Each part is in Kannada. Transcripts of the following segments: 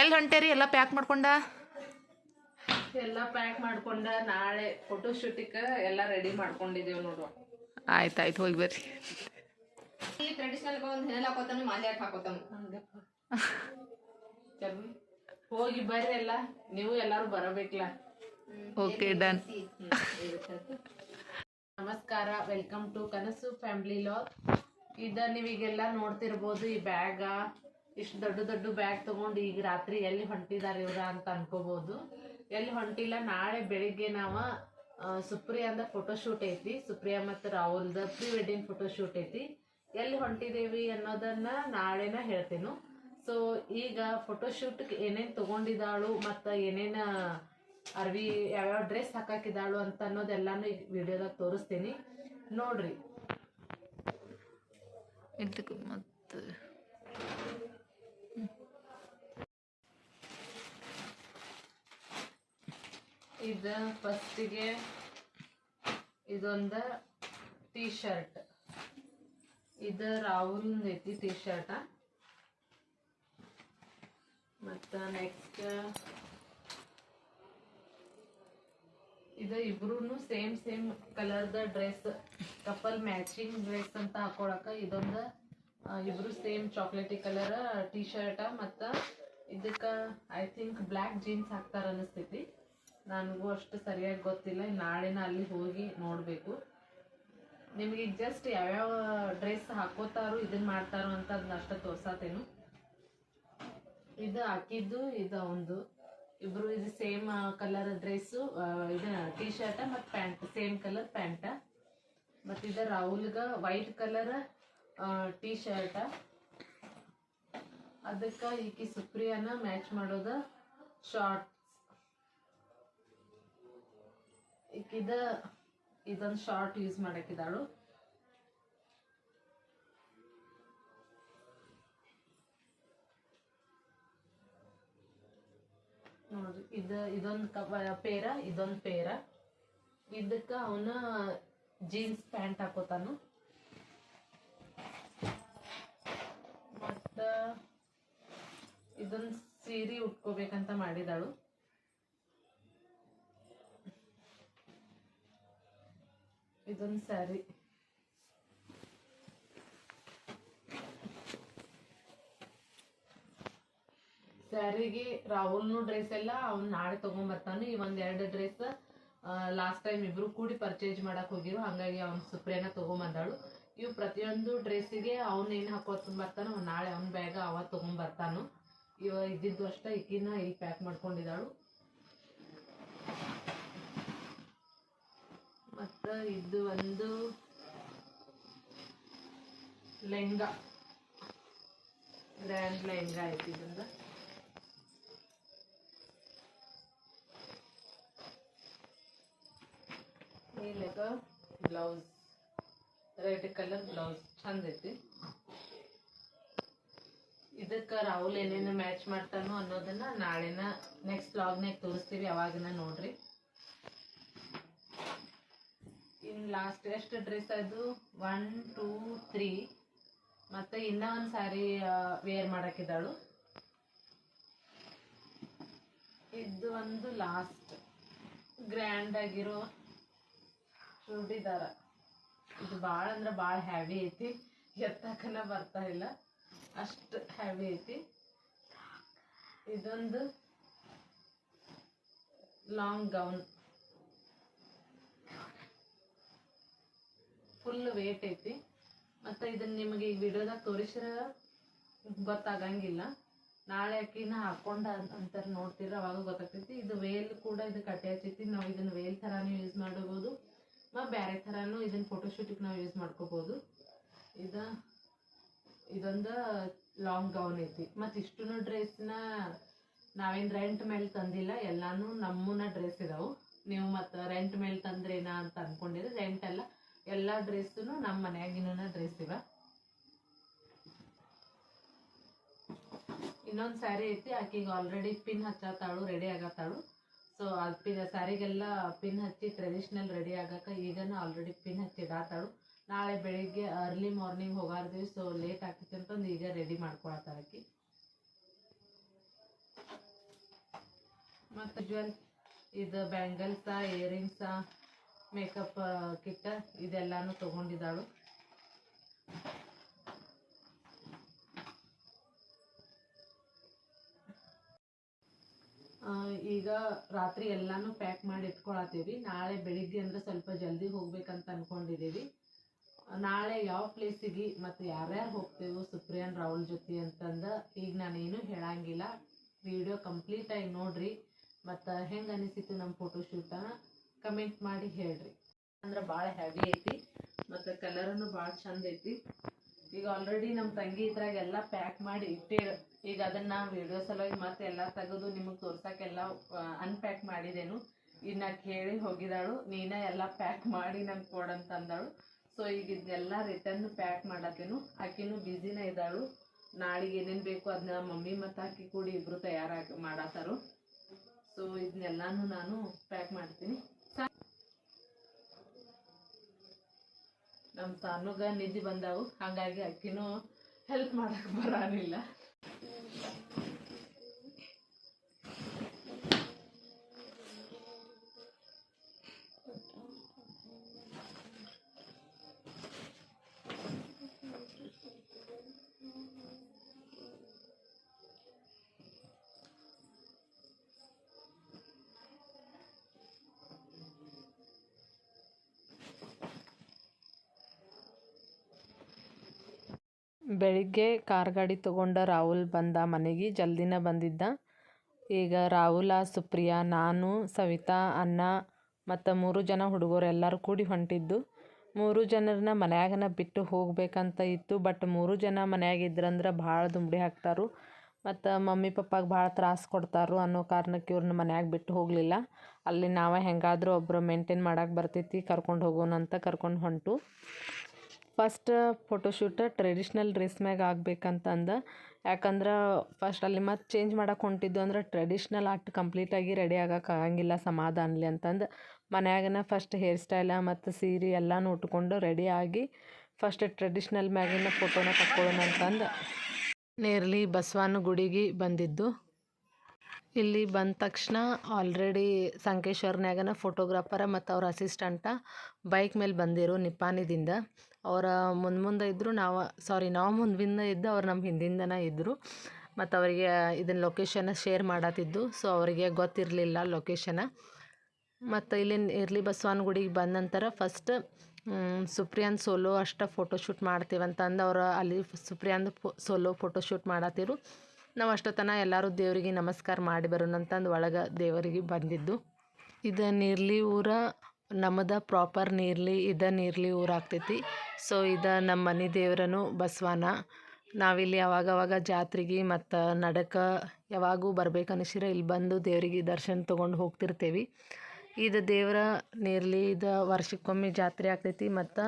ಎಲ್ಲಿ ಹೊಂಟೇರಿ? ಎಲ್ಲ ಪ್ಯಾಕ್ ಮಾಡ್ಕೊಂಡ? ಎಲ್ಲ ಪ್ಯಾಕ್ ಮಾಡ್ಕೊಂಡ ನಾಳೆ ಫೋಟೋ ಶೂಟಿಗೆ ಎಲ್ಲ ರೆಡಿ ಮಾಡ್ಕೊಂಡಿದ್ದೇವೆ ನೋಡು ಆಯ್ತು ಆಯ್ತು ಹೋಗಿ ಬರ್ರಿ. ಈ ಟ್ರೆಡಿಷನಲ್ ಒಂದು ಹೆಣಲ್ ಹಾಕೋತಾನು ಮಾಲೆ ಹಾಕಿ ಹಾಕೋತಾನು. ಹೋಗಿ ಬರ್ರಿ ಎಲ್ಲ. ನೀವು ಎಲ್ಲರೂ ಬರಬೇಕಲ್ಲ ಓಕೆ ಡನ್ ನಮಸ್ಕಾರ welcome to Kanasu family vlog ಇದ ನೀವೀಗೆಲ್ಲ ನೋಡ್ತಿರ್ಬೋದು ಈ ಬ್ಯಾಗ. ಇಷ್ಟು ದೊಡ್ಡ ದೊಡ್ಡ ಬ್ಯಾಗ್ ತಗೊಂಡು ಈಗ ರಾತ್ರಿ ಎಲ್ಲಿ ಹೊಂಟಿದಾರೆ ಇವ್ರ ಅಂತ ಅನ್ಕೋಬಹುದು ಎಲ್ಲಿ ಹೊಂಟಿಲ್ಲ, ನಾಳೆ ಬೆಳಿಗ್ಗೆ ನಾವ ಸುಪ್ರಿಯಾಂದ ಫೋಟೋಶೂಟ್ ಐತಿ. ಸುಪ್ರಿಯಾ ಮತ್ತು ರಾಹುಲ್ದ ಪ್ರೀ ವೆಡ್ಡಿಂಗ್ ಫೋಟೋಶೂಟ್ ಐತಿ. ಎಲ್ಲಿ ಹೊಂಟಿದೇವಿ ಅನ್ನೋದನ್ನ ನಾಳೆನ ಹೇಳ್ತೇನು. ಸೊ ಈಗ ಫೋಟೋಶೂಟ್ ಏನೇನು ತಗೊಂಡಿದ್ದಾಳು ಮತ್ತು ಏನೇನು, ಅರ್ವಿ, ಯಾವ್ಯಾವ ಡ್ರೆಸ್ ಹಾಕಾಕಿದಾಳು ಅಂತ ಅನ್ನೋದೆಲ್ಲಾನು ಈ ವಿಡಿಯೋದಾಗ ತೋರಿಸ್ತೀನಿ. ನೋಡ್ರಿ. ಮತ್ತು ಇದು ಫಸ್ಟಿಗೆ ಇದೊಂದು ಟೀ ಶರ್ಟ್ ಇದು ರಾಹುಲ್ ಐತಿ ಟೀ ಶರ್ಟ ಮತ್ತು ನೆಕ್ಸ್ಟ್ ಇದು ಇಬ್ರು ಸೇಮ್ ಸೇಮ್ ಕಲರ್ದ ಡ್ರೆಸ್ ಕಪಲ್ ಮ್ಯಾಚಿಂಗ್ ಡ್ರೆಸ್ ಅಂತ ಹಾಕೊಳಕ ಇದೊಂದು ಇಬ್ರು same chocolatey colour T shirt ಮತ್ತು ಇದಕ್ಕೆ ಐ ಥಿಂಕ್ ಬ್ಲ್ಯಾಕ್ ಜೀನ್ಸ್ ಹಾಕ್ತಾರ ಅನಿಸ್ತೈತಿ. ನನಗೂ ಅಷ್ಟು ಸರಿಯಾಗಿ ಗೊತ್ತಿಲ್ಲ. ನಾಳೆನ ಅಲ್ಲಿ ಹೋಗಿ ನೋಡಬೇಕು. ನಿಮಗೆ ಜಸ್ಟ್ ಯಾವ್ಯಾವ ಡ್ರೆಸ್ ಹಾಕೋತಾರೋ ಇದನ್ನ ಮಾಡ್ತಾರೋ ಅಂತ ಅದನ್ನ ಅಷ್ಟು ತೋರ್ಸಾತೇನು. ಇದು ಹಾಕಿದ್ದು, ಇದು ಒಂದು. ಇಬ್ರು ಇದು ಸೇಮ್ ಕಲರ್ ಡ್ರೆಸ್ಸು ಇದು ಟೀ ಶರ್ಟ ಮತ್ತು ಪ್ಯಾಂಟ್ ಸೇಮ್ ಕಲರ್ ಪ್ಯಾಂಟ ಮತ್ತು ಇದು ರಾಹುಲ್ಗೆ ವೈಟ್ ಕಲರ್ ಟೀ ಶರ್ಟ ಅದಕ್ಕೆ ಈಕಿ ಸುಪ್ರಿಯಾನ ಮ್ಯಾಚ್ ಮಾಡೋದು ಶಾರ್ಟ್ಸ್ ಈಕಿದ ಇದೊಂದು ಶಾರ್ಟ್ ಯೂಸ್ ಮಾಡಕ್ಕಿದಾಳು ನೋಡ್ರಿ ಇದ, ಇದೊಂದು ಪೇರ ಇದೊಂದು ಪೇರ. ಇದಕ್ಕ ಅವನ ಜೀನ್ಸ್ ಪ್ಯಾಂಟ್ ಹಾಕೋತಾನು. ಮತ್ತ ಇದೊಂದು ಸೀರೆ ಉಟ್ಕೋಬೇಕಂತ ಮಾಡಿದಾಳು. ಇದೊಂದು ಸ್ಯಾರಿ ಸ್ಯಾರಿಗೆ ರಾಹುಲ್ನು ಡ್ರೆಸ್ ಎಲ್ಲ ಅವ್ನು ನಾಳೆ ತಗೊಂಬರ್ತಾನೆ ಈ ಎರಡು ಡ್ರೆಸ್ ಲಾಸ್ಟ್ ಟೈಮ್ ಇಬ್ರು ಕೂಡಿ ಪರ್ಚೇಸ್ ಮಾಡಕ್ ಹೋಗಿರು. ಹಂಗಾಗಿ ಅವ್ನ ಸುಪ್ರೇನ ತಗೊಂಬಂದಾಳು ಇವು ಪ್ರತಿಯೊಂದು ಡ್ರೆಸ್ಸಿಗೆ ಅವ್ನ ಏನ್ ಹಾಕೋತ್ ಬರ್ತಾನೋ ಅವ್ನ್ ನಾಳೆ ಅವ್ನ ಬ್ಯಾಗ ಅವ ತಗೊಂಬರ್ತಾನು ಇವ ಇದ್ದಿದ್ದು ಅಷ್ಟ ಈಕಿನ ಇಲ್ಲಿ ಪ್ಯಾಕ್ ಮಾಡ್ಕೊಂಡಿದ್ದಾಳು. ಮತ್ತ ಇದು ಒಂದು ಲೆಹಂಗಾ ಗ್ರ್ಯಾಂಡ್ ಲೆಹಂಗಾ ಐತಿ ಇದೊಂದು. ಮೇಲೆಗ ಬ್ಲೌಸ್, ರೆಡ್ ಕಲರ್ ಬ್ಲೌಸ್ ಚಂದ ಐತಿ. ಇದಕ್ಕೆ ರಾಹುಲ್ ಏನೇನು ಮ್ಯಾಚ್ ಮಾಡ್ತಾನೋ ಅನ್ನೋದನ್ನ ನಾಳೆನ ನೆಕ್ಸ್ಟ್ ಬ್ಲಾಗ್ನಾಗ ತೋರಿಸ್ತೀವಿ, ಅವಾಗಿನ ನೋಡ್ರಿ. ಲಾಸ್ಟ್ ಎಷ್ಟು ಡ್ರೆಸ್ ಅದು ಒನ್ ಟೂ ತ್ರೀ ಮತ್ತೆ ಇನ್ನ ಒಂದು ಸಾರಿ ವೇರ್ ಮಾಡಕ್ಕಿದ್ದಾಳು ಇದು ಒಂದು ಲಾಸ್ಟ್ ಗ್ರ್ಯಾಂಡ್ ಆಗಿರೋ ಚೂಡಿದಾರ. ಇದು ಭಾಳ ಅಂದ್ರೆ ಭಾಳ ಹ್ಯಾವಿ ಐತಿ. ಎತ್ತಕನ ಬರ್ತಾ ಇಲ್ಲ. ಅಷ್ಟು ಹ್ಯಾವಿ ಐತಿ. ಇದೊಂದು ಲಾಂಗ್ ಗೌನ್ ಫುಲ್ ವೇಟ್ ಐತಿ. ಮತ್ತು ಇದನ್ನ ನಿಮಗೆ ಈ ವಿಡಿಯೋದಾಗ ತೋರಿಸಿರ ಗೊತ್ತಾಗಂಗಿಲ್ಲ. ನಾಳೆ ಅಕ್ಕಿನ ಹಾಕೊಂಡ ಅಂತಾರೆ ನೋಡ್ತೀರ, ಅವಾಗ ಗೊತ್ತಾಗ್ತೈತಿ. ಇದು ವೇಲ್ ಕೂಡ ಇದು ಕಟ್ಟೆ ಹಚ್ಚೈತಿ. ನಾವು ಇದನ್ನ ವೇಲ್ ಥರಾನು ಯೂಸ್ ಮಾಡಬಹುದು ಮತ್ತು ಬೇರೆ ತರಾನು ಇದನ್ನ ಫೋಟೋಶೂಟಿಗೆ ನಾವು ಯೂಸ್ ಮಾಡ್ಕೋಬಹುದು ಇದು, ಇದೊಂದು ಲಾಂಗ್ ಗೌನ್ ಐತಿ. ಮತ್ತು ಇಷ್ಟು ಡ್ರೆಸ್ನ ನಾವೇನು ರೆಂಟ್ ಮೇಲೆ ತಂದಿಲ್ಲ. ಎಲ್ಲಾನು ನಮ್ಮೂನ ಡ್ರೆಸ್ ಇದಾವು. ನೀವು ಮತ್ತು ರೆಂಟ್ ಮೇಲೆ ತಂದ್ರೇನಾ ಅಂತ ಅನ್ಕೊಂಡಿದ್ರೆ ರೆಂಟ್ ಅಲ್ಲ ಎಲ್ಲ ಡ್ರೆಸ್ಸು ನಮ್ಮ ಮನ್ಯಾಗಿನ ಡ್ರೆಸ್ ಇವ. ಇನ್ನೊಂದು ಸ್ಯಾರಿ ಐತಿ, ಆಕಿಗೆ ಆಲ್ರೆಡಿ ಪಿನ್ ಹಚ್ಚತ್ತಾಳು ರೆಡಿ ಆಗತ್ತಾಳು. ಸೊ ಅದು ಸ್ಯಾರಿಗೆಲ್ಲ ಪಿನ್ ಹಚ್ಚಿ ಟ್ರೆಡಿಷ್ನಲ್ ರೆಡಿ ಆಗಕ್ಕೆ ಈಗನೂ ಆಲ್ರೆಡಿ ಪಿನ್ ಹಚ್ಚಿ ಇಡಾತಾಳು ನಾಳೆ ಬೆಳಿಗ್ಗೆ ಅರ್ಲಿ ಮಾರ್ನಿಂಗ್ ಹೋಗಾರ್ದೀವಿ ಸೊ ಲೇಟ್ ಆಗ್ತೈತಿ ಅಂತಂದು ಈಗ ರೆಡಿ ಆಕಿ. ಮತ್ತು ಜ್ವಲ್ ಇದು ಬ್ಯಾಂಗಲ್ಸ ಇಯರಿಂಗ್ಸ ಮೇಕಪ್ ಕಿಟ್ ಇದೆಲ್ಲಾನು ತೊಗೊಂಡಿದ್ದಾಳು. ಈಗ ರಾತ್ರಿ ಎಲ್ಲಾನು ಪ್ಯಾಕ್ ಮಾಡಿ ಇಟ್ಕೊಳತ್ತೀವಿ. ನಾಳೆ ಬೆಳಿಗ್ಗೆ ಅಂದ್ರೆ ಸ್ವಲ್ಪ ಜಲ್ದಿ ಹೋಗ್ಬೇಕಂತ ಅನ್ಕೊಂಡಿದೀವಿ. ನಾಳೆ ಯಾವ ಪ್ಲೇಸಿಗೆ ಮತ್ತು ಯಾರ್ಯಾರು ಹೋಗ್ತೇವೋ ಸುಪ್ರಿಯನ್, ರಾಹುಲ್ ಜೊತೆ ಅಂತಂದ ಈಗ ನಾನೇನು ಹೇಳಂಗಿಲ್ಲ. ವಿಡಿಯೋ ಕಂಪ್ಲೀಟಾಗಿ ನೋಡ್ರಿ. ಮತ್ತು ಹೆಂಗೆ ಅನಿಸಿತು ನಮ್ಮ ಫೋಟೋಶೂಟ ಕಮೆಂಟ್ ಮಾಡಿ ಹೇಳ್ರಿ. ಅಂದ್ರೆ ಭಾಳ ಹೆವಿ ಐತಿ, ಮತ್ತು ಕಲರನು ಭಾಳ ಚಂದ ಐತಿ. ಈಗ ಆಲ್ರೆಡಿ ನಮ್ಮ ತಂಗಿ ಇದ್ರಾಗ ಎಲ್ಲಾ ಪ್ಯಾಕ್ ಮಾಡಿ ಇಟ್ಟಿರು. ಈಗ ಅದನ್ನ ವಿಡಿಯೋ ಸಲುವಾಗಿ ಮತ್ತೆ ಎಲ್ಲ ತೆಗೆದು ನಿಮಗೆ ಎಲ್ಲಾ ಅನ್ಪ್ಯಾಕ್ ಮಾಡಿದೆನು. ಈಗ ನಾ ಕೇಳಿ ಹೋಗಿದಾಳು, ನೀನ ಎಲ್ಲ ಪ್ಯಾಕ್ ಮಾಡಿ ನಂಗೆ ಕೊಡಂತಂದಳು ಸೊ ಈಗ ಇದೆಲ್ಲಾ ರಿಟರ್ನ್ ಪ್ಯಾಕ್ ಮಾಡತ್ತೇನು. ಆಕಿನೂ ಬ್ಯುಸಿನ ಇದ್ದಾಳು ನಾಳೆಗೆ ಏನೇನು ಬೇಕು ಅದನ್ನ ಮಮ್ಮಿ ಮತ್ತು ಆಕಿ ಕೂಡಿ ಇಬ್ರು ತಯಾರಾಗಿ ಮಾಡತ್ತಾರು. ಸೊ ಇದನ್ನೆಲ್ಲಾನು ನಾನು ಪ್ಯಾಕ್ ಮಾಡ್ತೀನಿ. ನಮ್ಮ ತಾನುಗ ನಿಧಿ ಬಂದಾವು. ಹಾಗಾಗಿ ಅಕ್ಕಿನೂ ಹೆಲ್ಪ್ ಮಾಡಕ್ಕೆ ಬರಾನಿಲ್ಲ. ಬೆಳಿಗ್ಗೆ ಕಾರ್ ಗಾಡಿ ತೊಗೊಂಡ ರಾಹುಲ್ ಬಂದ ಮನೆಗೆ, ಜಲ್ದಿನ ಬಂದಿದ್ದ. ಈಗ ರಾಹುಲ, ಸುಪ್ರಿಯಾ, ನಾನು, ಸವಿತಾ ಅನ್ನ ಮತ್ತು ಮೂರು ಜನ ಹುಡುಗರು ಎಲ್ಲರೂ ಕೂಡಿ ಹೊಂಟಿದ್ದು. ಮೂರು ಜನರನ್ನ ಮನ್ಯಾಗನ ಬಿಟ್ಟು ಹೋಗ್ಬೇಕಂತ ಇತ್ತು, ಬಟ್ ಮೂರು ಜನ ಮನ್ಯಾಗ ಇದ್ರಂದ್ರೆ ಭಾಳ ದುಂಬಡಿ ಹಾಕ್ತಾರು ಮತ್ತು ಮಮ್ಮಿ, ಪಪ್ಪಾಗೆ ಭಾಳ ತ್ರಾಸು ಕೊಡ್ತಾರು ಅನ್ನೋ ಕಾರಣಕ್ಕೆ ಇವ್ರನ್ನ ಮನ್ಯಾಗ ಬಿಟ್ಟು ಹೋಗಲಿಲ್ಲ. ಅಲ್ಲಿ ನಾವೇ ಹೆಂಗಾದರೂ ಒಬ್ಬರು ಮೇಂಟೈನ್ ಮಾಡೋಕೆ ಬರ್ತೈತಿ, ಕರ್ಕೊಂಡು ಹೋಗೋಣ ಅಂತ ಕರ್ಕೊಂಡು ಹೊಂಟು. ಫಸ್ಟ್ ಫೋಟೋಶೂಟ್ ಟ್ರೆಡಿಷ್ನಲ್ ಡ್ರೆಸ್ ಮ್ಯಾಗ ಆಗ್ಬೇಕಂತಂದು. ಯಾಕಂದ್ರೆ ಫಸ್ಟ್ ಅಲ್ಲಿ ಮತ್ತೆ ಚೇಂಜ್ ಮಾಡಕ್ಕೆ ಹೊಂಟಿದ್ದು ಅಂದ್ರೆ ಟ್ರೆಡಿಷ್ನಲ್ ಆಗಿ ಕಂಪ್ಲೀಟಾಗಿ ರೆಡಿ ಆಗಕ್ಕೆ ಆಗಂಗಿಲ್ಲ ಸಮಾಧಾನಲಿ ಅಂತಂದು. ಮನ್ಯಾಗನ ಫಸ್ಟ್ ಹೇರ್ ಸ್ಟೈಲ ಮತ್ತು ಸೀರೆ ಎಲ್ಲನೂ ಉಟ್ಕೊಂಡು ರೆಡಿ ಆಗಿ ಫಸ್ಟ್ ಟ್ರೆಡಿಷ್ನಲ್ ಮ್ಯಾಗಿನ ಫೋಟೋನ ತಕ್ಕೊಳ್ಳೋಣ ಅಂತಂದು ನೇರ್ಲಿ ಬಸವನ ಗುಡಿಗೆ ಬಂದಿದ್ದು. ಇಲ್ಲಿ ಬಂದ ತಕ್ಷಣ ಆಲ್ರೆಡಿ ಸಂಕೇಶ್ವರ್ನ್ಯಾಗನ ಫೋಟೋಗ್ರಾಫರ ಮತ್ತು ಅವ್ರ ಅಸಿಸ್ಟೆಂಟ ಬೈಕ್ ಮೇಲೆ ಬಂದಿರು ನಿಪ್ಪಾನಿದಿಂದ. ಅವರ ಮುಂದೆ ಮುಂದೆ ಇದ್ದರು ನಾವು ಸಾರಿ ನಾವು ಮುಂದಿಂದ ಇದ್ದು ಅವ್ರು ನಮ್ಮ ಹಿಂದಿಂದನೇ ಇದ್ದರು ಮತ್ತು ಅವರಿಗೆ ಇದನ್ನ ಲೊಕೇಶನ್ನ ಶೇರ್ ಮಾಡತ್ತಿದ್ದು ಸೊ ಅವರಿಗೆ ಗೊತ್ತಿರಲಿಲ್ಲ ಲೊಕೇಶನ ಮತ್ತು ಇಲ್ಲಿ ಇರ್ಲಿ ಬಸವನ ಗುಡಿಗೆ ಬಂದ ನಂತರ ಫಸ್ಟ್ ಸುಪ್ರಿಯಾನ್ ಸೋಲೋ ಅಷ್ಟೇ ಫೋಟೋಶೂಟ್ ಮಾಡ್ತೀವಿ ಅಂತಂದು ಅವ್ರು ಅಲ್ಲಿ ಸುಪ್ರಿಯಾಂದು ಫೋ ಸೋಲೋ ಫೋಟೋಶೂಟ್ ಮಾಡತ್ತಿರು ನಾವು ಅಷ್ಟೊತ್ತನ ಎಲ್ಲರೂ ದೇವರಿಗೆ ನಮಸ್ಕಾರ ಮಾಡಿ ಬರೋಣ ಅಂತಂದು ಒಳಗೆ ದೇವರಿಗೆ ಬಂದಿದ್ದು. ಇದನ್ನು ಇರ್ಲಿ ಊರ ನಮ್ಮದ ಪ್ರಾಪರ್ ನೀರ್ಲಿ, ಇದ ನೀರ್ಲಿ ಊರಾಗ್ತೈತಿ. ಸೊ ಇದು ನಮ್ಮ ಮನೆ ದೇವ್ರನು ಬಸವನ. ನಾವಿಲ್ಲಿ ಅವಾಗವಾಗ ಜಾತ್ರೆಗೆ ಮತ್ತು ನಡಕ ಯಾವಾಗೂ ಬರ್ಬೇಕು ಅನಿಸಿರ ಇಲ್ಲಿ ಬಂದು ದೇವರಿಗೆ ದರ್ಶನ ತೊಗೊಂಡು ಹೋಗ್ತಿರ್ತೀವಿ. ಇದು ದೇವರ ನೀರ್ಲಿ, ಇದು ವರ್ಷಕ್ಕೊಮ್ಮೆ ಜಾತ್ರೆ ಆಗ್ತೈತಿ ಮತ್ತು